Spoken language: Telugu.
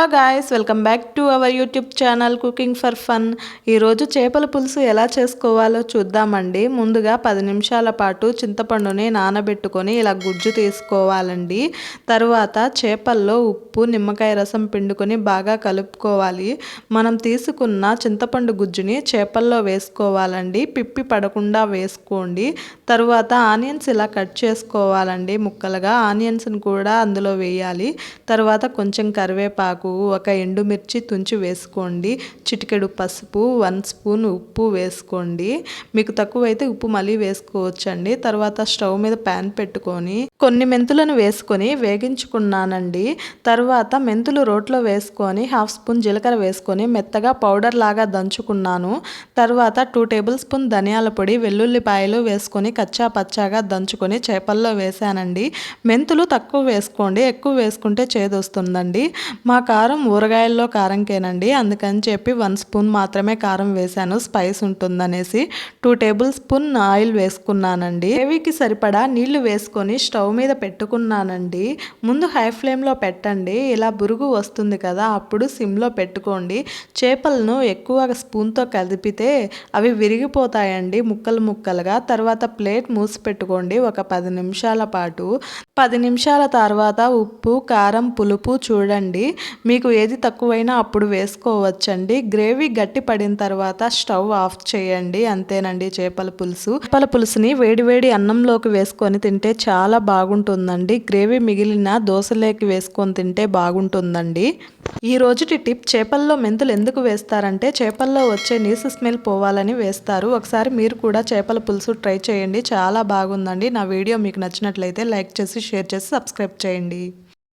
Hello guys welcome back to our YouTube channel cooking for fun ఈరోజు చేపల పులుసు ఎలా చేసుకోవాలో చూద్దామండి. ముందుగా పది నిమిషాల పాటు చింతపండుని నానబెట్టుకొని ఇలా గుజ్జు తీసుకోవాలండి. తర్వాత చేపల్లో ఉప్పు నిమ్మకాయ రసం పిండుకొని బాగా కలుపుకోవాలి. మనం తీసుకున్న చింతపండు గుజ్జుని చేపల్లో వేసుకోవాలండి. పిప్పి పడకుండా వేసుకోండి. తరువాత ఆనియన్స్ ఇలా కట్ చేసుకోవాలండి. ముక్కలుగా ఆనియన్స్ని కూడా అందులో వేయాలి. తర్వాత కొంచెం కరివేపాకు కరివేపాకు ఒక ఎండుమిర్చి తుంచి వేసుకోండి. చిటికెడు పసుపు వన్ స్పూన్ ఉప్పు వేసుకోండి. మీకు తక్కువైతే ఉప్పు మళ్ళీ వేసుకోవచ్చండి. తర్వాత స్టవ్ మీద ప్యాన్ పెట్టుకొని కొన్ని మెంతులను వేసుకొని వేగించుకున్నానండి. తర్వాత మెంతులు రోట్లో వేసుకొని హాఫ్ స్పూన్ జీలకర్ర వేసుకొని మెత్తగా పౌడర్ లాగా దంచుకున్నాను. తర్వాత టూ టేబుల్ స్పూన్ ధనియాల పొడి వెల్లుల్లిపాయలు వేసుకొని కచ్చా పచ్చాగా దంచుకొని చేపల్లో వేసానండి. మెంతులు తక్కువ వేసుకోండి. ఎక్కువ వేసుకుంటే చేదొస్తుందండి. మా కారం ఊరగాయల్లో కారంకేనండి. అందుకని చెప్పి వన్ స్పూన్ మాత్రమే కారం వేశాను. స్పైస్ ఉంటుందనేసి టూ టేబుల్ స్పూన్ ఆయిల్ వేసుకున్నానండి. గ్రేవీకి సరిపడా నీళ్ళు వేసుకొని స్టవ్ మీద పెట్టుకున్నానండి. ముందు హై ఫ్లేమ్లో పెట్టండి. ఇలా బురుగు వస్తుంది కదా అప్పుడు సిమ్లో పెట్టుకోండి. చేపలను ఎక్కువ స్పూన్తో కలిపితే అవి విరిగిపోతాయండి ముక్కలు ముక్కలుగా. తర్వాత ప్లేట్ మూసి పెట్టుకోండి ఒక పది నిమిషాల పాటు. పది నిమిషాల తర్వాత ఉప్పు కారం పులుపు చూడండి. మీకు ఏది తక్కువైనా అప్పుడు వేసుకోవచ్చండి. గ్రేవీ గట్టి పడిన తర్వాత స్టవ్ ఆఫ్ చేయండి. అంతేనండి చేపల పులుసు. చేపల పులుసుని వేడివేడి అన్నంలోకి వేసుకొని తింటే చాలా బాగుంటుందండి. గ్రేవీ మిగిలిన దోశలోకి వేసుకొని తింటే బాగుంటుందండి. ఈ రోజుటి టిప్ చేపల్లో మెంతులు ఎందుకు వేస్తారంటే చేపల్లో వచ్చే నీసు స్మెల్ పోవాలని వేస్తారు. ఒకసారి మీరు కూడా చేపల పులుసు ట్రై చేయండి. చాలా బాగుందండి. నా వీడియో మీకు నచ్చినట్లయితే లైక్ చేసి చేసి షేర్ చేసి సబ్స్క్రైబ్ చేయండి.